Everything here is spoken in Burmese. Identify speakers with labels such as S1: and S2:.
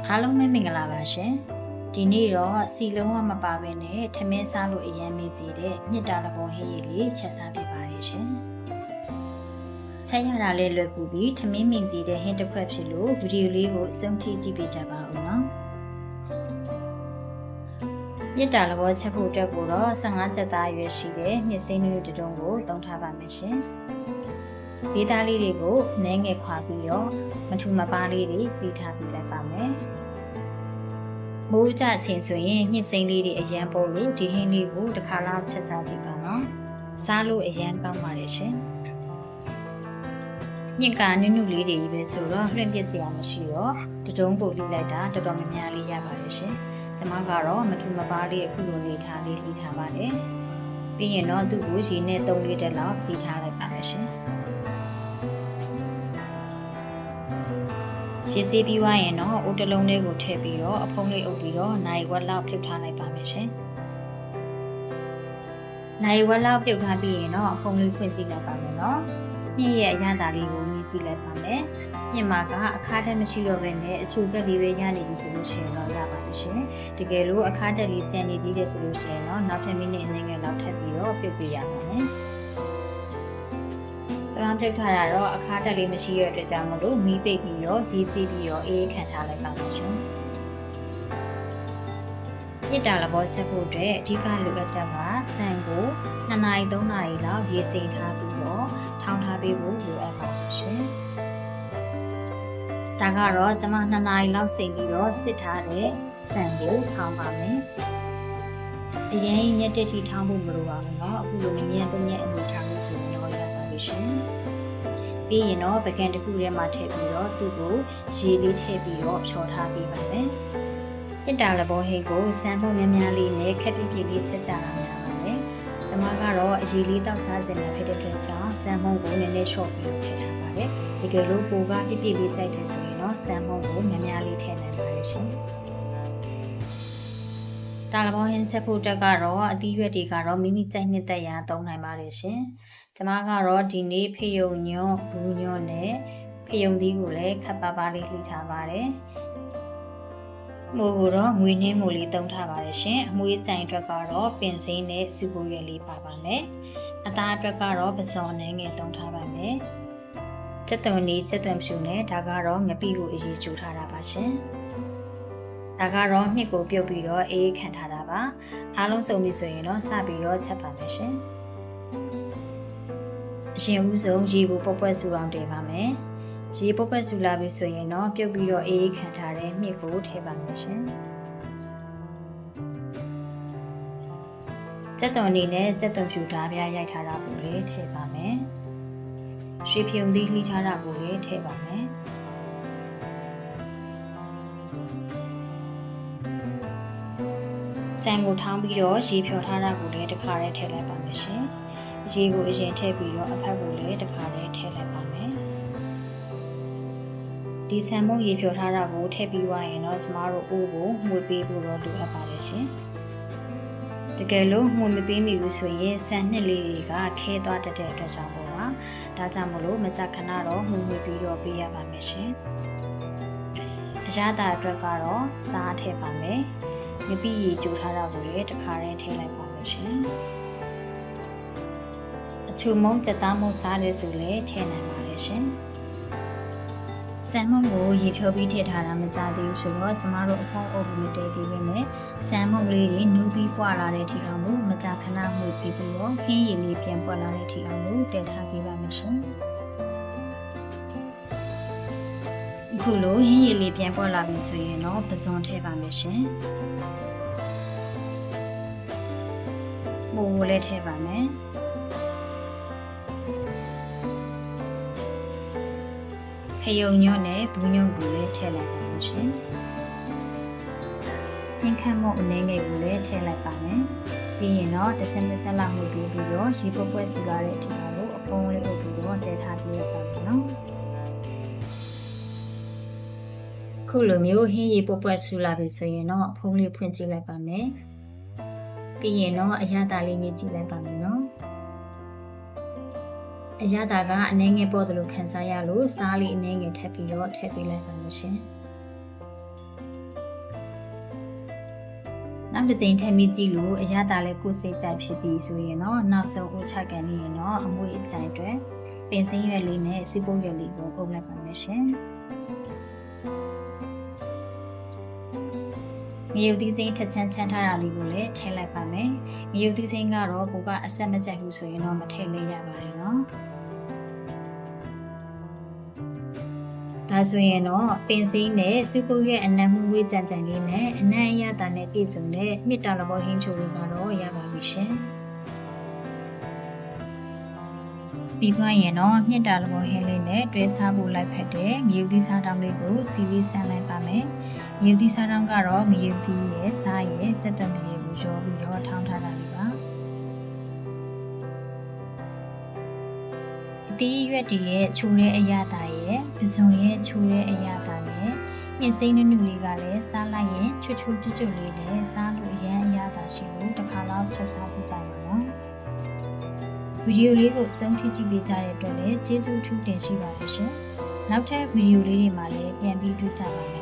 S1: အားလုံးပဲမင်္ဂလာပါရှင်ဒီနေ့တော့စီလုံးဝမပါဘဲနဲ့ထမင်းစားလို့အရင်မေးစီတဲ့မြစ်တာလဘောဟင်းရည်လေးချက်စားပြပါတယ်ရှင်ချက်ရတာလေးလွယ်ကူပြီးထမင်းမင်စီတဲ့ဟင်းတစ်ခွက်ဖြစ်လို့ဗီဒီယိုလေးကိုအဆုံးထိကြည့်ပြကြပါဦးနော်မြစ်တာလဘောချက်ဖို့အတွက်ကိုတော့15ချက်သားရွယ်ရှိတဲ့မြစ်စင်းလေးတစ်တုံးကိုတုံးထားပါမယ်ရှင် ဒီသားလေးတွေကိုနည်းငယ်ခွာပြီးတော့မထူမပါလေးတွေပြီးထားပြီးလိုက်ပါမယ်။မိုးကြချိန်ဆိုရင်မြင့်စိမ့်လေးတွေအရန်ပေါ်လို့ဒီဟင်းလေးကိုတစ်ခါလောက်ချက်စားကြည့်ပါနော်။စားလို့အရန်ကောင်းပါတယ်ရှင်။ညစ်ကနုနုလေးတွေကြီးပဲဆိုတော့လွှင့်ပစ်စရာမရှိတော့တတုံးကိုလှိလိုက်တာတော်တော်များများလေးရပါတယ်ရှင်။ဒီမှာကတော့မထူမပါလေးအခုလိုနေထားလေးလှိထားပါတယ်။ပြီးရင်တော့သူ့ကိုရေနဲ့3လီတာလောက်စီထားလိုက်ပါမယ်ရှင်။ ရေစီးပြီးွားရင်တော့အိုးတစ်လုံးလေးကိုထည့်ပြီးတော့အဖုံးလေးအုပ်ပြီးတော့နိုင်ဝက်လောက်ပြုတ်ထားလိုက်ပါမယ်ရှင်။နိုင်ဝက်လောက်ပြုတ်ထားပြီးရင်တော့အဖုံးလေးဖွင့်ကြည့်လိုက်ပါမယ်နော်။ညရဲ့အရသာလေးကိုမြင်ကြည့်လိုက်ပါမယ်။ညမှာကအခါတက်မရှိတော့ဘဲနဲ့အချူကက်လေးပဲရနေပြီဆိုလို့ရှိရင်တော့ရပါပြီရှင်။တကယ်လို့အခါတက်လေးကျန်နေပြီးတဲ့ဆိုလို့ရှိရင်တော့နောက်ထပ်မိနစ်အနည်းငယ်လောက်ထပ်ပြီးတော့ပြုတ်ပြရပါမယ်။ တန်းထုတ်ထားတာတော့အခါတက်လေးမရှိရတဲ့အတွက်ကြောင့်မလို့မီးပိတ်ပြီးတော့ရေးစီးပြီးတော့အေးခံထားလိုက်ပါမယ်ရှင်။မြစ်တာလဘောချက်ဖို့အတွက်အဓိကလိုအပ်တဲ့ကဆန်ကို2နာရီ3နာရီလောက်ရေးစိမ်ထားပြီးတော့ထောင်းထားပေးဖို့လိုအပ်ပါမယ်ရှင်။ဒါကတော့ကျွန်မ2နာရီလောက်စိမ်ပြီးတော့စစ်ထားတဲ့ဆန်ကိုထောင်းပါမယ်။အရင်ညက်တက်ထီထောင်းဖို့မလိုပါဘူးเนาะအခုလိုညက်တညက်အနေထားလို့ဆိုရင်တော့ ် ရပါပြီရှင်။ပြီးရင်တော့ပကံတစ်ခုထဲမှာထည့်ပြီးတော့သူ့ကိုရေလေးထည့်ပြီးတော့ဖြောထားပေးပါမယ်။တစ်တာလဘောဟိတ်ကိုစမ်းဖို့များများလေးနဲ့ခက်ပြပြလေးချက်ကြတာများပါတယ်။ဒီမှာကတော့အရေးလေးတောက်စားခြင်းနဲ့ဖြစ်တဲ့အတွက်ကြောင့်စမ်းမုံကိုနည်းနည်း short ပြီးထည့်ထားပါတယ်။တကယ်လို့ကိုကပြပြလေးကြိုက်တယ်ဆိုရင်တော့စမ်းမုံကိုများများလေးထည့်နိုင်ပါတယ်ရှင်။တာလဘောဟင်းချက်ဖို့တက်ကတော့အသီးရွက်တွေကတော့မိမိကြိုက်နှစ်သက်ရာသုံးနိုင်ပါတယ်ရှင်။ ကျွန်မကတော့ဒီနေ့ဖေယုံညွန့်ဘူးညွန့်နဲ့ဖေယုံသီးကိုလည်းခပ်ပါပါလေးလှီထားပါတယ်။မိုးကိုတော့ငွေနှင်းမိုးလေးတုံးထားပါတယ်ရှင်။အမွေးကြိုင်အတွက်ကတော့ပင်စိမ်းနဲ့စူပူရွက်လေးပါပါမယ်။အသားအတွက်ကတော့ပစော်နဲ့ငယ်တုံးထားပါမယ်။ချက်သွန်နီးချက်သွန်ဖြူနဲ့ဒါကတော့ငပိကိုအရေးကျူထားတာပါရှင်။ဒါကတော့မြစ်ကိုပြုတ်ပြီးတော့အေးခံထားတာပါ။အားလုံးစုံပြီဆိုရင်တော့စပြီးတော့ချက်ပါမယ်ရှင်။ အရှင်ဦးဆုံးရေကိုပုတ်ပွက်ဆူအောင်တည်ပါမယ်။ရေပုတ်ပတ်ဆူလာပြီဆိုရင်တော့ပြုတ်ပြီးတော့အေးအေးခံထားတဲ့မြစ်ကိုထည့်ပါမယ်ရှင်။စက်သွန်အနေနဲ့စက်သွန်ဖြူဓာပြရိုက်ထားတာကိုလည်းထည့်ပါမယ်။ရွှေဖြုံသီးလှီးထားတာကိုလည်းထည့်ပါမယ်။ဆန်ကိုထောင်းပြီးတော့ရေဖြော်ထားတာကိုလည်းတစ်ခါတည်းထည့်လိုက်ပါမယ်ရှင်။ ရေကိုအရင်ထည့်ပြီးတော့အဖက်ကိုလည်းတစ်ခါတည်းထည့်လိုက်ပါမယ်။ဒီဆန်မုံရေဖြော်ထားတာကိုထည့်ပြီးွားရင်တော့ကျမတို့အိုးကိုမှုပေးဖို့တော့လိုအပ်ပါတယ်ရှင်။တကယ်လို့မှုမပေးမိဘူးဆိုရင်ဆန်နှစ်လေးတွေကခဲသွားတတ်တဲ့အတွက်ကြောင့်ပေါ့ပါ။ဒါကြောင့်မလို့မကြခဏတော့မှုမှုပြီးတော့ပေးရပါမယ်ရှင်။အရသာအတွက်ကတော့စားထည့်ပါမယ်။ငပိရေကြိုထားတာကိုလည်းတစ်ခါတည်းထည့်လိုက်ပါမယ်ရှင်။အ ချူမုံစက်သားမုံစားတယ်ဆိုလည်းထည့်နိုင်ပါတယ်ရှင်။ဆန်မုံကိုရေဖြောပြီးထည့်ထားတာမကြသေးဘူးဆိုတော့ကျမတို့အဖောင်းအုပ်ပြီးမတည်သေးပဲနဲ့ဆန်မုံလေးတွေနူးပြီးပွာလာတဲ့ထီအောင်လို့မကြခဏမှုပြီးပြီးတော့ခင်းရည်လေးပြန်ပွာလာတဲ့ထီအောင်လို့တည်ထားပေးပါမယ်ရှင်အခုလိုဟင်းရည်လေးပြန်ပွာလာပြီဆိုရင်တော့ပစွန်ထည့်ပါမယ်ရှင်မိုးမိုးလေးထည့်ပါမယ် ယုံညွန့်နဲ့ဘူးညွန့်ကိုလည်းထည့်လိုက်ပါမယ်ရှင်။ဟင်းခမ်းမုတ်အနေငယ်ကိုလည်းထည့်လိုက်ပါမယ်။ပြီးရင်တော့တစ်ဆက်တစ်ဆက်လောက်မှုပြီးပြီးတော့ရေပုတ်ပွက်ဆူလာတဲ့အထက်ကိုအဖုံးလေးအုပ်ပြီးတော့တည်ထားပြရပါမယ်နော်။ခုလိုမျိုးဟင်းရေပုတ်ပွက်ဆူလာပြီဆိုရင်တော့အဖုံးလေးဖွင့်ကြည့်လိုက်ပါမယ်။ပြီးရင်တော့အရသာလေးမြည်ကြည့်လိုက်ပါမယ်နော်။ အရသာကအနှဲငယ်ပေါ့တယ်လို့ခံစားရလို့စားလေးအနှဲငယ်ထပ်ပြီးတော့ထည့်ပေးလိုက်ပါမယ်ရှင်။နောက်တစ်စိမ်ထည့်မိကြည့်လို့အရသာလဲကိုယ်စိတ်တက်ဖြစ်ပြီးဆိုရင်တော့နောက်ဆုံးဦးချကန်နေရင်တော့အမွေအကြိုင်အတွက်ပင်စင်းရွက်လေးနဲ့စီပုတ်ရွက်လေးကိုပုံလိုက်ပါမယ်ရှင်။ငရုတ်သီးစိမ်းထက်ချမ်းချမ်းထားတာလေးကိုလည်းထည့်လိုက်ပါမယ်။ငရုတ်သီးစိမ်းကတော့ကိုကအဆက်မကျက်ဘူးဆိုရင်တော့မထည့်လေးရပါတယ်နော်။ ဒါဆိုရင်တော့ပင်စိမ်းနဲ့စုပုတ်ရဲ့အနံမှုဝေးကြံကြံလေးနဲ့အနံ့အရသာနဲ့ပြည့်စုံတဲ့မြစ်တာလဘောဟင်းချိုလေးကတော့ရပါပြီရှင်။ပြီးသွားရင်တော့မြစ်တာလဘောဟင်းလေးနဲ့တွဲစားဖို့လိုက်ဖက်တဲ့ငရုတ်သီးစားတောင်းလေးကိုစီလေးဆန်းလိုက်ပါမယ်။ငရုတ်သီးစားတောင်းကတော့ငရုတ်သီးရဲ့စားရဲ့စက်တမလေးကိုရောပြီးတော့ထောင်းထားတာလေး ပါ။အသီးရွက်တွေရဲ့ချိုးတဲ့အရသာရဲ့ပစုံရဲ့ချိုးတဲ့အရသာနဲ့မြင့်စိမ့်နုနုလေးကလည်းစားလိုက်ရင်ချွတ်ချွတ်ကျွတ်ကျွတ်လေးနဲ့စားလို့အရန်အရသာရှိလို့တစ်ခါတော့ချက်စားကြည့်ကြပါနော်။ဗီဒီယိုလေးကိုအဆုံးထိကြည့်ပေးကြတဲ့အတွက်လည်းကျေးဇူးထူးတင်ရှိပါတယ်ရှင်။နောက်ထပ်ဗီဒီယိုလေးတွေမှာလည်းပြန်ပြီးတွေ့ကြပါမယ်နော်။